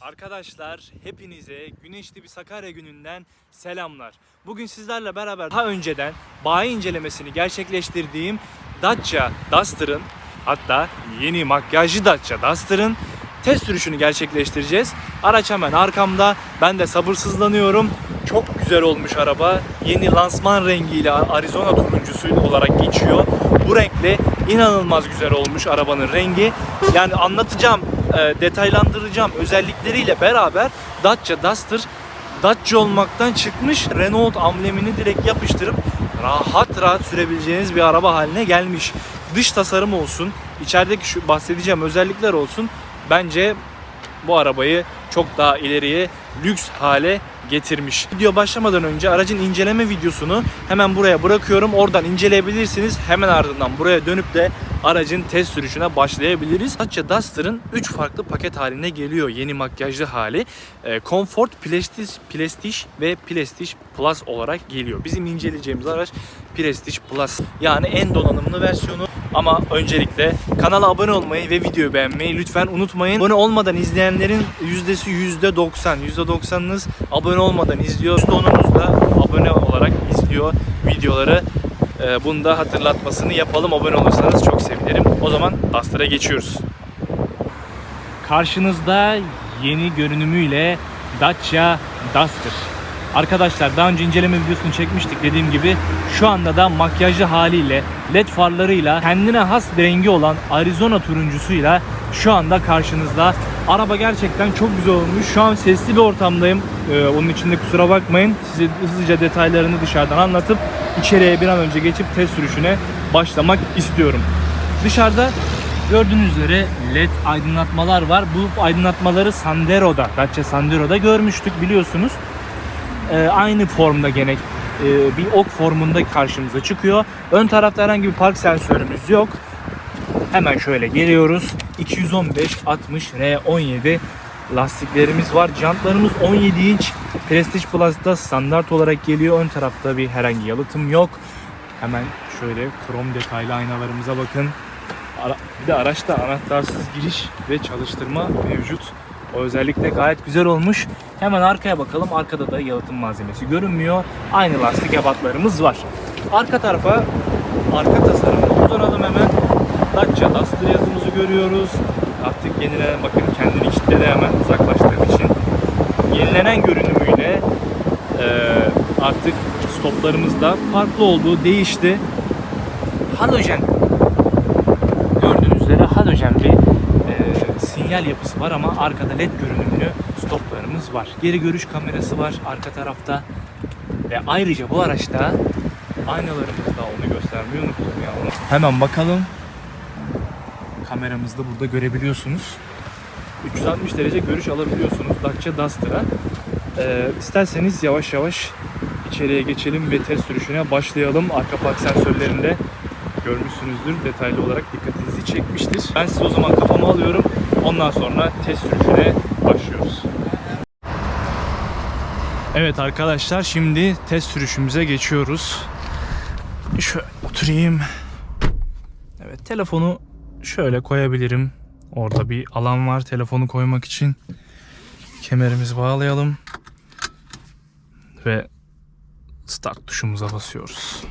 Arkadaşlar hepinize güneşli bir Sakarya gününden selamlar. Bugün sizlerle beraber daha önceden bayi incelemesini gerçekleştirdiğim Dacia Duster'ın hatta yeni makyajlı Dacia Duster'ın test sürüşünü gerçekleştireceğiz. Araç hemen arkamda. Ben de sabırsızlanıyorum. Çok güzel olmuş araba. Yeni lansman rengiyle Arizona turuncusu olarak geçiyor. Bu renkle inanılmaz güzel olmuş arabanın rengi. Yani anlatacağım, e, detaylandıracağım özellikleriyle beraber Dacia Duster Dacia olmaktan çıkmış Renault amblemini direkt yapıştırıp rahat rahat sürebileceğiniz bir araba haline gelmiş. Dış tasarım olsun, içerideki şu bahsedeceğim özellikler olsun. Bence bu arabayı çok daha ileriye lüks hale getirmiş. Video başlamadan önce aracın inceleme videosunu hemen buraya bırakıyorum. Oradan inceleyebilirsiniz. Hemen ardından buraya dönüp de aracın test sürüşüne başlayabiliriz. Dacia Duster'ın 3 farklı paket haline geliyor yeni makyajlı hali. E, Comfort, Prestige, Prestige ve Prestige Plus olarak geliyor. Bizim inceleyeceğimiz araç Prestige Plus. Yani en donanımlı versiyonu. Ama öncelikle kanala abone olmayı ve videoyu beğenmeyi lütfen unutmayın. Abone olmadan izleyenlerin yüzdesi %90. %90'ınız abone olmadan izliyor. %10'unuz da abone olarak izliyor videoları. Ee, bunu da hatırlatmasını yapalım. Abone olursanız çok sevinirim. O zaman Duster'a geçiyoruz. Karşınızda yeni görünümüyle Dacia Duster. Arkadaşlar daha önce inceleme videosunu çekmiştik dediğim gibi şu anda da makyajlı haliyle led farlarıyla kendine has bir rengi olan Arizona turuncusuyla şu anda karşınızda. Araba gerçekten çok güzel olmuş. Şu an sesli bir ortamdayım. Ee, onun için de kusura bakmayın. Size hızlıca detaylarını dışarıdan anlatıp içeriye bir an önce geçip test sürüşüne başlamak istiyorum. Dışarıda Gördüğünüz üzere led aydınlatmalar var. Bu aydınlatmaları Sandero'da, Dacia Sandero'da görmüştük biliyorsunuz. Ee, aynı formda gene e, bir ok formunda karşımıza çıkıyor. Ön tarafta herhangi bir park sensörümüz yok. Hemen şöyle geliyoruz. 215 60 R17 lastiklerimiz var. Jantlarımız 17 inç. Prestige Plus'ta standart olarak geliyor. Ön tarafta bir herhangi yalıtım yok. Hemen şöyle krom detaylı aynalarımıza bakın. Bir de araçta anahtarsız giriş ve çalıştırma mevcut. O özellikle gayet güzel olmuş. Hemen arkaya bakalım. Arkada da yalıtım malzemesi görünmüyor. Aynı lastik ebatlarımız var. Arka tarafa arka tasarımına uzanalım hemen. Dacia Duster yazımızı görüyoruz. Artık yenilenen bakın kendini kilitledi hemen uzaklaştığım için. Yenilenen görünümüyle eee, artık stoplarımız da farklı olduğu değişti. Halojen gördüğünüz üzere halojen bir e, sinyal yapısı var ama arkada led görünümlü stoplarımız var. Geri görüş kamerası var arka tarafta ve ayrıca bu araçta aynalarımız da onu göstermeyi unuttum ya. Hemen bakalım. Kameramızda burada görebiliyorsunuz. 360 derece görüş alabiliyorsunuz Dacia Duster'a. Ee, isterseniz yavaş yavaş içeriye geçelim ve test sürüşüne başlayalım. Arka park sensörlerinde görmüşsünüzdür. Detaylı olarak dikkatinizi çekmiştir. Ben size o zaman kafamı alıyorum. Ondan sonra test sürüşüne başlıyoruz. Evet arkadaşlar şimdi test sürüşümüze geçiyoruz. Şöyle oturayım. Evet telefonu şöyle koyabilirim. Orada bir alan var telefonu koymak için. Kemerimizi bağlayalım. Ve start tuşumuza basıyoruz.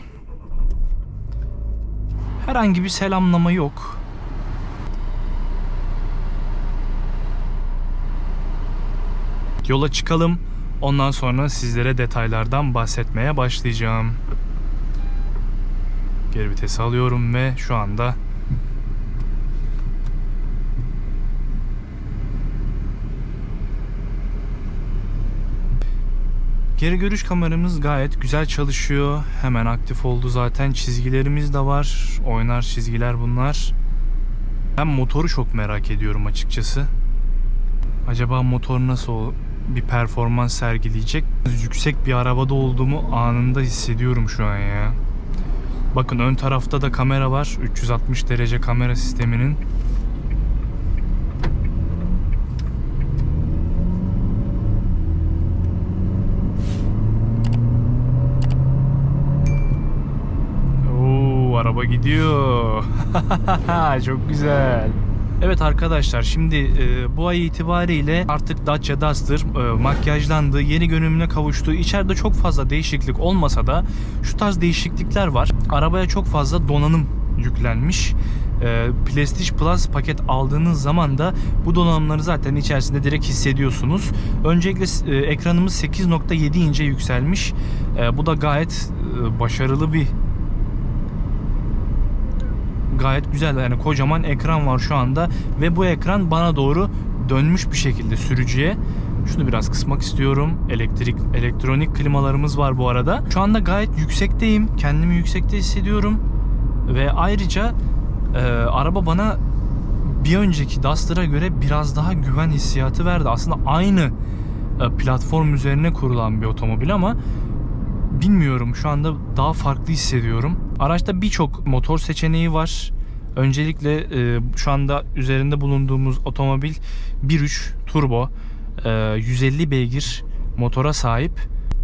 Herhangi bir selamlama yok. Yola çıkalım. Ondan sonra sizlere detaylardan bahsetmeye başlayacağım. Geri vitesi alıyorum ve şu anda Geri görüş kameramız gayet güzel çalışıyor. Hemen aktif oldu zaten. Çizgilerimiz de var. Oynar çizgiler bunlar. Ben motoru çok merak ediyorum açıkçası. Acaba motor nasıl bir performans sergileyecek? Yüksek bir arabada olduğumu anında hissediyorum şu an ya. Bakın ön tarafta da kamera var. 360 derece kamera sisteminin. Araba gidiyor. Çok güzel. Evet arkadaşlar şimdi e, bu ay itibariyle artık Dacia Duster e, makyajlandı, yeni görünümüne kavuştu. İçeride çok fazla değişiklik olmasa da şu tarz değişiklikler var. Arabaya çok fazla donanım yüklenmiş. E, Prestige Plus paket aldığınız zaman da bu donanımları zaten içerisinde direkt hissediyorsunuz. Öncelikle e, ekranımız 8.7 ince yükselmiş. E, bu da gayet e, başarılı bir gayet güzel yani kocaman ekran var şu anda ve bu ekran bana doğru dönmüş bir şekilde sürücüye. Şunu biraz kısmak istiyorum. Elektrik elektronik klimalarımız var bu arada. Şu anda gayet yüksekteyim. Kendimi yüksekte hissediyorum. Ve ayrıca e, araba bana bir önceki Duster'a göre biraz daha güven hissiyatı verdi. Aslında aynı e, platform üzerine kurulan bir otomobil ama bilmiyorum şu anda daha farklı hissediyorum. Araçta birçok motor seçeneği var. Öncelikle e, şu anda üzerinde bulunduğumuz otomobil 1.3 turbo e, 150 beygir motora sahip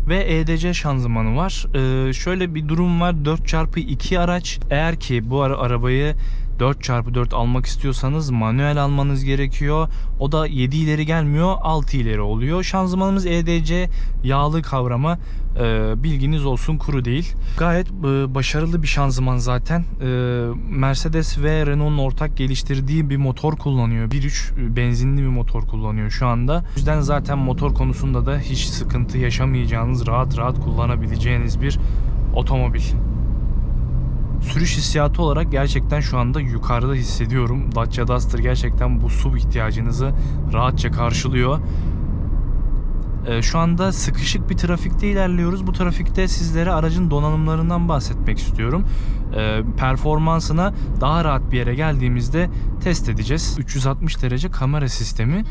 ve EDC şanzımanı var. E, şöyle bir durum var 4x2 araç. Eğer ki bu ara arabayı 4x4 almak istiyorsanız manuel almanız gerekiyor. O da 7 ileri gelmiyor 6 ileri oluyor. Şanzımanımız EDC yağlı kavrama e, bilginiz olsun kuru değil. Gayet e, başarılı bir şanzıman zaten. E, Mercedes ve Renault'un ortak geliştirdiği bir motor kullanıyor. 1.3 benzinli bir motor kullanıyor şu anda. O yüzden zaten motor konusunda da hiç sıkıntı yaşamayacağınız rahat rahat kullanabileceğiniz bir otomobil sürüş hissiyatı olarak gerçekten şu anda yukarıda hissediyorum. Dacia Duster gerçekten bu SUV ihtiyacınızı rahatça karşılıyor. Ee, şu anda sıkışık bir trafikte ilerliyoruz. Bu trafikte sizlere aracın donanımlarından bahsetmek istiyorum. Ee, performansına daha rahat bir yere geldiğimizde test edeceğiz. 360 derece kamera sistemi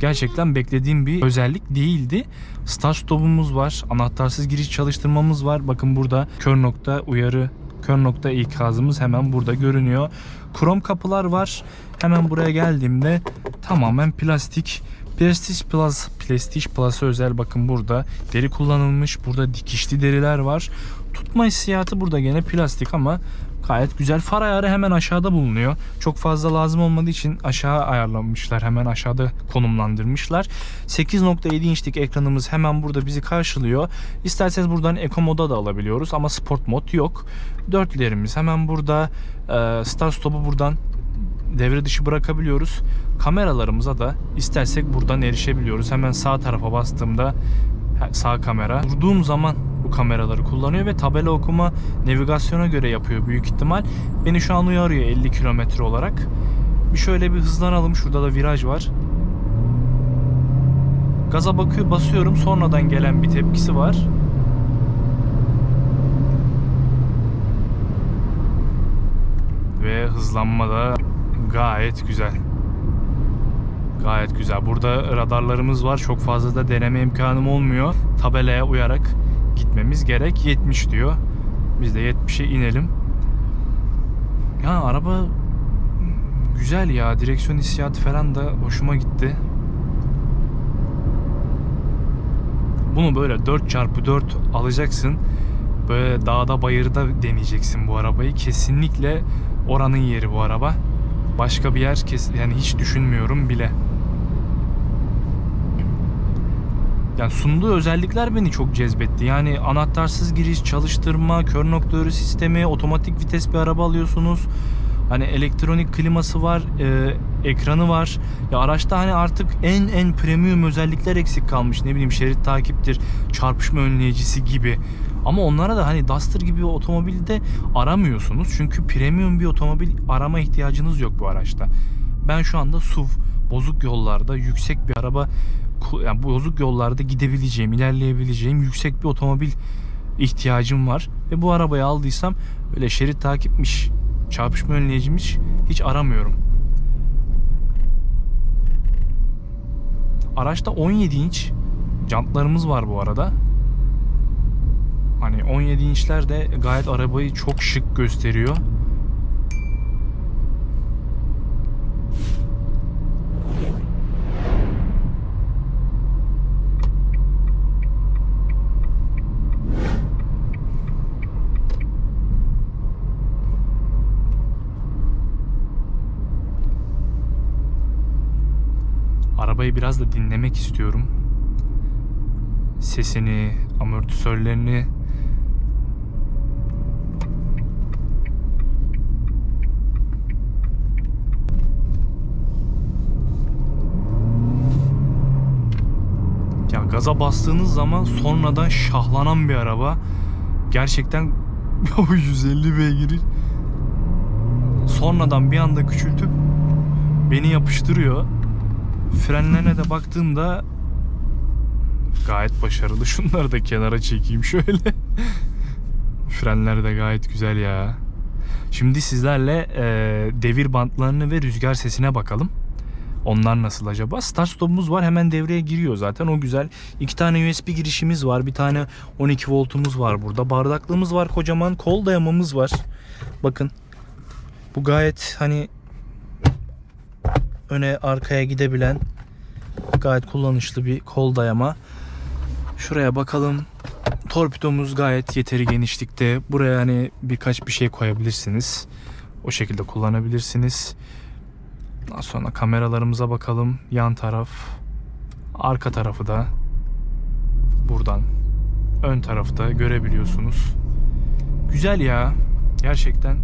gerçekten beklediğim bir özellik değildi. Start stop'umuz var. Anahtarsız giriş çalıştırmamız var. Bakın burada kör nokta uyarı kör nokta ikazımız hemen burada görünüyor. Krom kapılar var. Hemen buraya geldiğimde tamamen plastik. Prestige Plus, Prestige Plus'a özel bakın burada deri kullanılmış. Burada dikişli deriler var. Tutma hissiyatı burada gene plastik ama gayet güzel. Far ayarı hemen aşağıda bulunuyor. Çok fazla lazım olmadığı için aşağı ayarlanmışlar. Hemen aşağıda konumlandırmışlar. 8.7 inçlik ekranımız hemen burada bizi karşılıyor. İsterseniz buradan Eco moda da alabiliyoruz ama Sport mod yok. Dörtlerimiz hemen burada. Ee, Start stop'u buradan devre dışı bırakabiliyoruz. Kameralarımıza da istersek buradan erişebiliyoruz. Hemen sağ tarafa bastığımda sağ kamera. Durduğum zaman bu kameraları kullanıyor ve tabela okuma navigasyona göre yapıyor büyük ihtimal. Beni şu an uyarıyor 50 kilometre olarak. Bir şöyle bir hızlanalım. Şurada da viraj var. Gaza bakıyor, basıyorum. Sonradan gelen bir tepkisi var. Ve hızlanma da gayet güzel. Gayet güzel. Burada radarlarımız var. Çok fazla da deneme imkanım olmuyor. Tabelaya uyarak gitmemiz gerek. 70 diyor. Biz de 70'e inelim. Ya araba güzel ya. Direksiyon hissiyatı falan da hoşuma gitti. Bunu böyle 4x4 alacaksın. Böyle dağda bayırda deneyeceksin bu arabayı. Kesinlikle oranın yeri bu araba. Başka bir yer kes yani hiç düşünmüyorum bile. Yani sunduğu özellikler beni çok cezbetti. Yani anahtarsız giriş, çalıştırma, kör nokta sistemi, otomatik vites bir araba alıyorsunuz. Hani elektronik kliması var, e, ekranı var. Ya araçta hani artık en en premium özellikler eksik kalmış. Ne bileyim şerit takiptir, çarpışma önleyicisi gibi. Ama onlara da hani Duster gibi bir otomobilde aramıyorsunuz. Çünkü premium bir otomobil arama ihtiyacınız yok bu araçta. Ben şu anda SUV, bozuk yollarda yüksek bir araba yani bozuk yollarda gidebileceğim, ilerleyebileceğim yüksek bir otomobil ihtiyacım var. Ve bu arabayı aldıysam öyle şerit takipmiş, çarpışma önleyiciymiş hiç aramıyorum. Araçta 17 inç jantlarımız var bu arada. Hani 17 inçler de gayet arabayı çok şık gösteriyor. Arabayı biraz da dinlemek istiyorum. Sesini, amortisörlerini. Ya gaza bastığınız zaman sonradan şahlanan bir araba. Gerçekten 150 beygiri sonradan bir anda küçültüp beni yapıştırıyor. Frenlerine de baktığımda gayet başarılı. Şunları da kenara çekeyim şöyle. Frenler de gayet güzel ya. Şimdi sizlerle e, devir bantlarını ve rüzgar sesine bakalım. Onlar nasıl acaba? Start stop'umuz var hemen devreye giriyor zaten o güzel. İki tane USB girişimiz var. Bir tane 12 voltumuz var burada. Bardaklığımız var kocaman. Kol dayamamız var. Bakın. Bu gayet hani öne arkaya gidebilen gayet kullanışlı bir kol dayama. Şuraya bakalım. Torpidomuz gayet yeteri genişlikte. Buraya hani birkaç bir şey koyabilirsiniz. O şekilde kullanabilirsiniz. Daha sonra kameralarımıza bakalım. Yan taraf, arka tarafı da buradan ön tarafta görebiliyorsunuz. Güzel ya. Gerçekten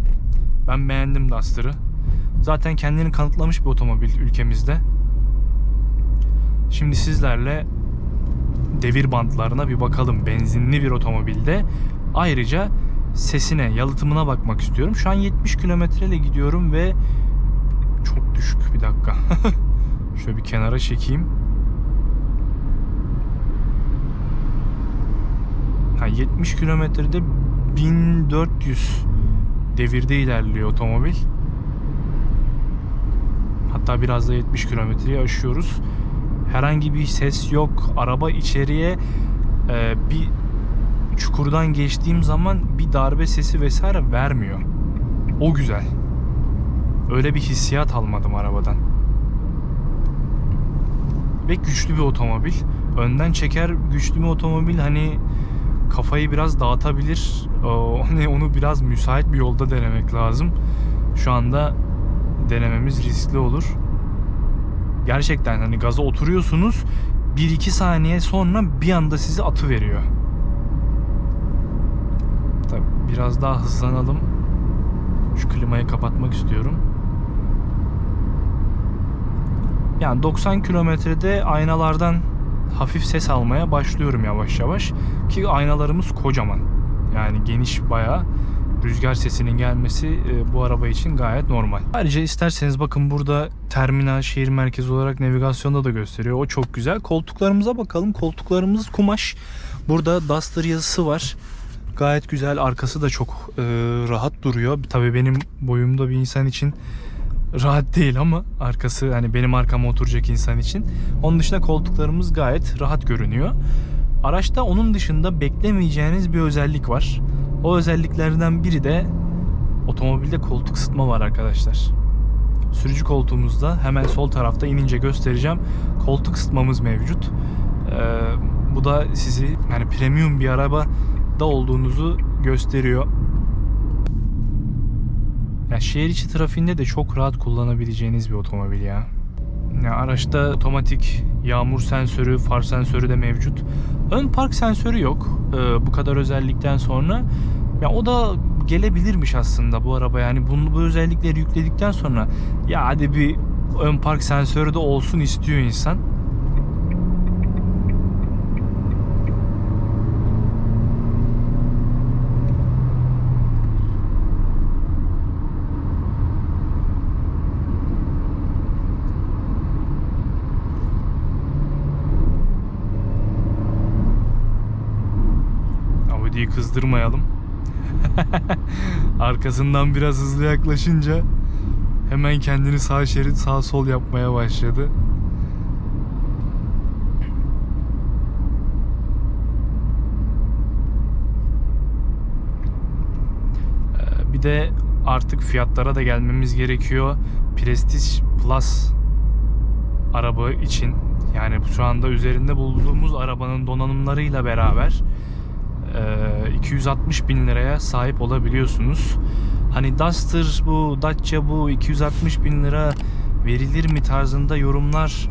ben beğendim Duster'ı. Zaten kendini kanıtlamış bir otomobil ülkemizde. Şimdi sizlerle devir bantlarına bir bakalım. Benzinli bir otomobilde. Ayrıca sesine, yalıtımına bakmak istiyorum. Şu an 70 kilometre ile gidiyorum ve çok düşük. Bir dakika. Şöyle bir kenara çekeyim. Ha, 70 kilometrede 1400 devirde ilerliyor otomobil. Hatta biraz da 70 kilometreyi aşıyoruz. Herhangi bir ses yok. Araba içeriye e, bir çukurdan geçtiğim zaman bir darbe sesi vesaire vermiyor. O güzel. Öyle bir hissiyat almadım arabadan. Ve güçlü bir otomobil. Önden çeker güçlü bir otomobil hani kafayı biraz dağıtabilir. Hani onu biraz müsait bir yolda denemek lazım. Şu anda denememiz riskli olur. Gerçekten hani gaza oturuyorsunuz 1-2 saniye sonra bir anda sizi atı veriyor. Tabii biraz daha hızlanalım. Şu klimayı kapatmak istiyorum. Yani 90 kilometrede aynalardan hafif ses almaya başlıyorum yavaş yavaş. Ki aynalarımız kocaman. Yani geniş bayağı. Rüzgar sesinin gelmesi e, bu araba için gayet normal. Ayrıca isterseniz bakın burada terminal şehir merkezi olarak navigasyonda da gösteriyor. O çok güzel. Koltuklarımıza bakalım. Koltuklarımız kumaş. Burada Duster yazısı var. Gayet güzel. Arkası da çok e, rahat duruyor. Tabii benim boyumda bir insan için rahat değil ama arkası hani benim arkama oturacak insan için. Onun dışında koltuklarımız gayet rahat görünüyor. Araçta onun dışında beklemeyeceğiniz bir özellik var. O özelliklerden biri de otomobilde koltuk ısıtma var arkadaşlar. Sürücü koltuğumuzda hemen sol tarafta inince göstereceğim. Koltuk ısıtmamız mevcut. Ee, bu da sizi yani premium bir araba da olduğunuzu gösteriyor. Yani şehir içi trafiğinde de çok rahat kullanabileceğiniz bir otomobil ya. Yani araçta otomatik yağmur sensörü, far sensörü de mevcut. Ön park sensörü yok. Ee, bu kadar özellikten sonra. Ya o da gelebilirmiş aslında bu araba. Yani bunu bu özellikleri yükledikten sonra ya hadi bir ön park sensörü de olsun istiyor insan. Audi'yi kızdırmayalım. Arkasından biraz hızlı yaklaşınca hemen kendini sağ şerit sağ sol yapmaya başladı. Ee, Bir de artık fiyatlara da gelmemiz gerekiyor. Prestige Plus araba için yani şu anda üzerinde bulunduğumuz arabanın donanımlarıyla beraber 260 bin liraya sahip olabiliyorsunuz. Hani Duster bu, Dacia bu 260 bin lira verilir mi tarzında yorumlar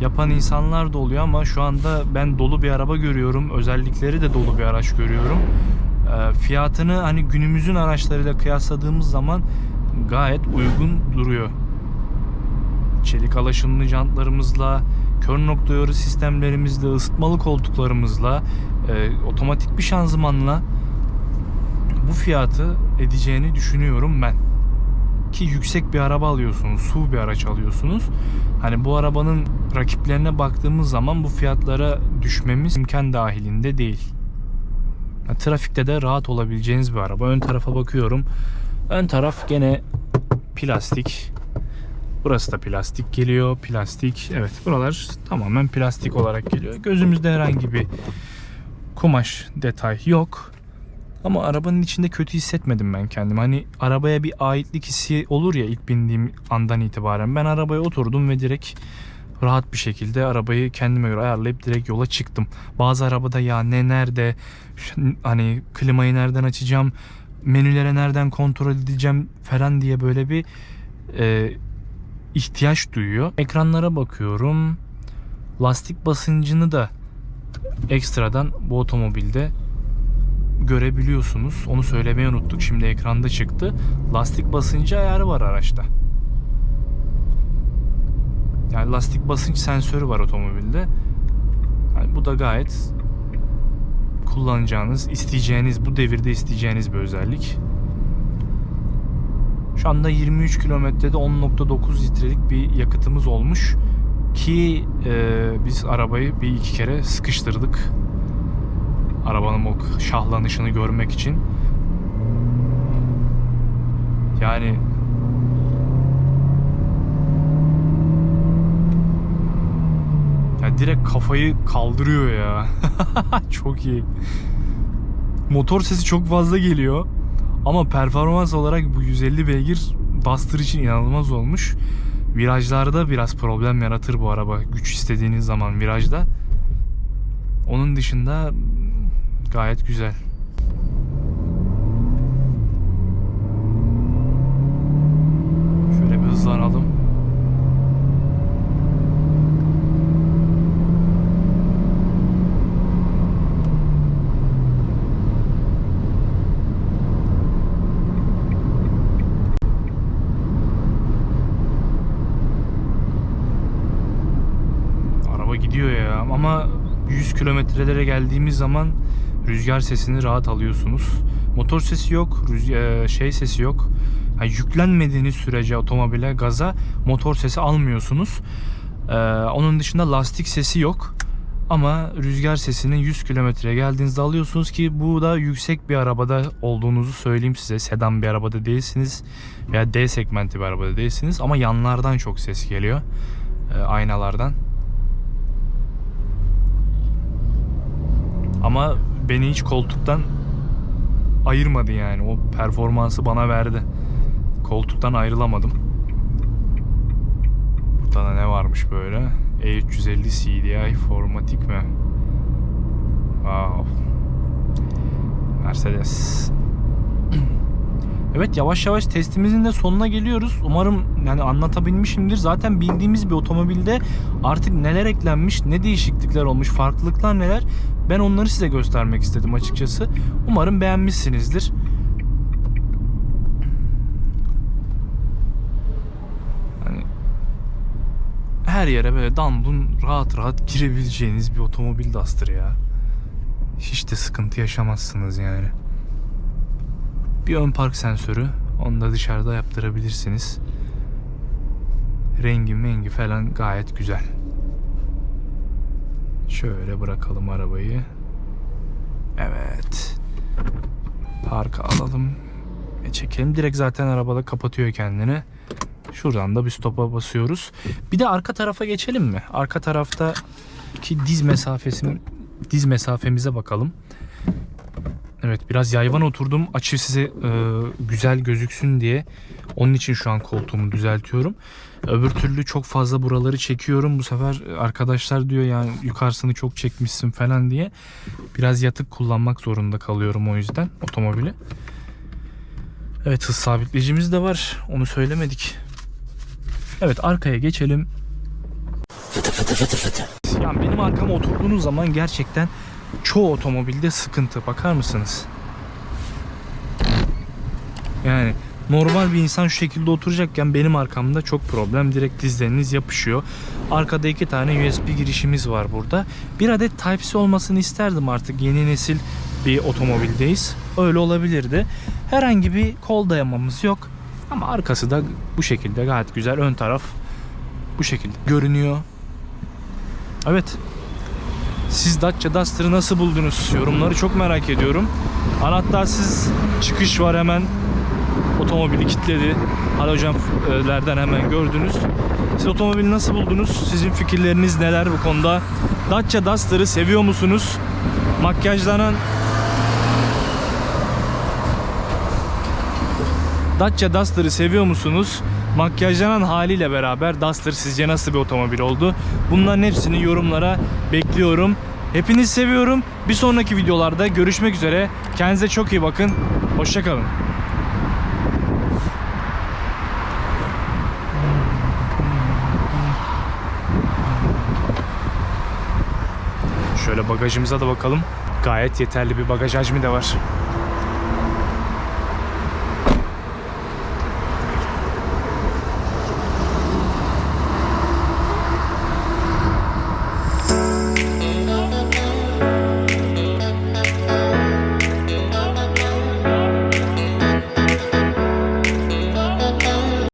yapan insanlar da oluyor ama şu anda ben dolu bir araba görüyorum. Özellikleri de dolu bir araç görüyorum. Ee, fiyatını hani günümüzün araçlarıyla kıyasladığımız zaman gayet uygun duruyor. Çelik alaşımlı jantlarımızla, kör nokta yoru sistemlerimizle, ısıtmalı koltuklarımızla, e, otomatik bir şanzımanla bu fiyatı edeceğini düşünüyorum ben. Ki yüksek bir araba alıyorsunuz, SUV bir araç alıyorsunuz. Hani bu arabanın rakiplerine baktığımız zaman bu fiyatlara düşmemiz imkan dahilinde değil. Ya, trafikte de rahat olabileceğiniz bir araba. Ön tarafa bakıyorum. Ön taraf gene plastik. Burası da plastik geliyor. Plastik. Evet buralar tamamen plastik olarak geliyor. Gözümüzde herhangi bir kumaş detay yok. Ama arabanın içinde kötü hissetmedim ben kendimi. Hani arabaya bir aitlik hissi olur ya ilk bindiğim andan itibaren. Ben arabaya oturdum ve direkt rahat bir şekilde arabayı kendime göre ayarlayıp direkt yola çıktım. Bazı arabada ya ne nerede hani klimayı nereden açacağım menülere nereden kontrol edeceğim falan diye böyle bir e, ihtiyaç duyuyor. Ekranlara bakıyorum. Lastik basıncını da ekstradan bu otomobilde görebiliyorsunuz. Onu söylemeyi unuttuk. Şimdi ekranda çıktı. Lastik basıncı ayarı var araçta. Yani lastik basınç sensörü var otomobilde. Yani bu da gayet kullanacağınız, isteyeceğiniz, bu devirde isteyeceğiniz bir özellik. Şu anda 23 kilometrede 10.9 litrelik bir yakıtımız olmuş. Ki e, biz arabayı bir iki kere sıkıştırdık. Arabanın o şahlanışını görmek için. Yani ya direkt kafayı kaldırıyor ya. çok iyi. Motor sesi çok fazla geliyor. Ama performans olarak bu 150 beygir Duster için inanılmaz olmuş. Virajlarda biraz problem yaratır bu araba. Güç istediğiniz zaman virajda. Onun dışında gayet güzel. Şöyle bir hızlanalım. Araba gidiyor ya ama 100 kilometrelere geldiğimiz zaman rüzgar sesini rahat alıyorsunuz. Motor sesi yok, rüzgar, şey sesi yok. Yani yüklenmediğiniz sürece otomobile gaza motor sesi almıyorsunuz. Ee, onun dışında lastik sesi yok. Ama rüzgar sesini 100 kilometreye geldiğinizde alıyorsunuz ki bu da yüksek bir arabada olduğunuzu söyleyeyim size. Sedan bir arabada değilsiniz veya D segmenti bir arabada değilsiniz ama yanlardan çok ses geliyor. Ee, aynalardan. Ama beni hiç koltuktan ayırmadı yani. O performansı bana verdi. Koltuktan ayrılamadım. Burada da ne varmış böyle? E350 CDI formatik mi? Wow. Mercedes. Evet yavaş yavaş testimizin de sonuna geliyoruz. Umarım yani anlatabilmişimdir. Zaten bildiğimiz bir otomobilde artık neler eklenmiş, ne değişiklikler olmuş, farklılıklar neler ben onları size göstermek istedim açıkçası. Umarım beğenmişsinizdir. Hani her yere böyle dandun rahat rahat girebileceğiniz bir otomobil Duster ya. Hiç de sıkıntı yaşamazsınız yani. Bir ön park sensörü. Onu da dışarıda yaptırabilirsiniz. Rengi mengi falan gayet güzel. Şöyle bırakalım arabayı. Evet. Parka alalım. E çekelim. Direkt zaten arabada kapatıyor kendini. Şuradan da bir stopa basıyoruz. Bir de arka tarafa geçelim mi? Arka tarafta ki diz mesafesi diz mesafemize bakalım. Evet biraz yayvan oturdum. Açı size e, güzel gözüksün diye. Onun için şu an koltuğumu düzeltiyorum. Öbür türlü çok fazla buraları çekiyorum. Bu sefer arkadaşlar diyor yani yukarısını çok çekmişsin falan diye. Biraz yatık kullanmak zorunda kalıyorum o yüzden otomobili. Evet hız sabitleyicimiz de var. Onu söylemedik. Evet arkaya geçelim. Yani benim arkama oturduğunuz zaman gerçekten çoğu otomobilde sıkıntı. Bakar mısınız? Yani normal bir insan şu şekilde oturacakken benim arkamda çok problem. Direkt dizleriniz yapışıyor. Arkada iki tane USB girişimiz var burada. Bir adet Type-C olmasını isterdim artık. Yeni nesil bir otomobildeyiz. Öyle olabilirdi. Herhangi bir kol dayamamız yok. Ama arkası da bu şekilde gayet güzel. Ön taraf bu şekilde görünüyor. Evet. Siz Dacia Duster'ı nasıl buldunuz? Yorumları çok merak ediyorum. Anahtarsız çıkış var hemen. Otomobili kilitledi. Halojenlerden hemen gördünüz. Siz otomobili nasıl buldunuz? Sizin fikirleriniz neler bu konuda? Dacia Duster'ı seviyor musunuz? Makyajlanan Dacia Duster'ı seviyor musunuz? Makyajlanan haliyle beraber Duster sizce nasıl bir otomobil oldu? Bunların hepsini yorumlara bekliyorum. Hepinizi seviyorum. Bir sonraki videolarda görüşmek üzere. Kendinize çok iyi bakın. Hoşçakalın. Şöyle bagajımıza da bakalım. Gayet yeterli bir bagaj hacmi de var.